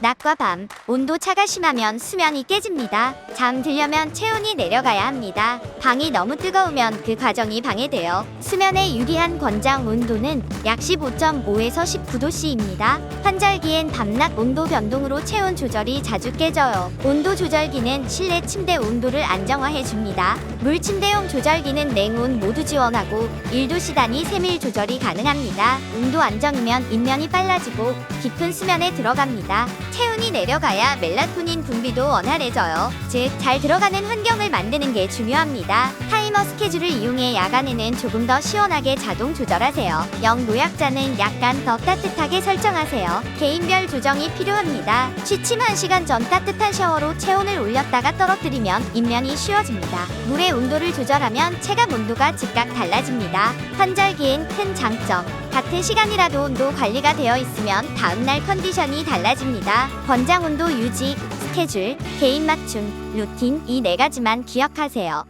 낮과 밤, 온도 차가 심하면 수면이 깨집니다. 잠들려면 체온이 내려가야 합니다. 방이 너무 뜨거우면 그 과정이 방해돼요. 수면에 유리한 권장 온도는 약 15.5에서 19도씨입니다. 환절기엔 밤낮 온도 변동으로 체온 조절이 자주 깨져요. 온도 조절기는 실내 침대 온도를 안정화해 줍니다. 물 침대용 조절기는 냉온 모두 지원하고 1도씨 단위 세밀 조절이 가능합니다. 온도 안정이면 인면이 빨라지고 깊은 수면에 들어갑니다. 체온이 내려가야 멜라토닌 분비도 원활해져요. 즉, 잘 들어가는 환경을 만드는 게 중요합니다. 타이머 스케줄을 이용해 야간에는 조금 더 시원하게 자동 조절하세요. 영 노약자는 약간 더 따뜻하게 설정하세요. 개인별 조정이 필요합니다. 취침 1시간 전 따뜻한 샤워로 체온을 올렸다가 떨어뜨리면 인면이 쉬워집니다. 물의 온도를 조절하면 체감 온도가 즉각 달라집니다. 환절기엔 큰 장점. 같은 시간이라도 온도 관리가 되어 있으면 다음날 컨디션이 달라집니다. 권장 온도 유지, 스케줄, 개인 맞춤, 루틴 이 네 가지만 기억하세요.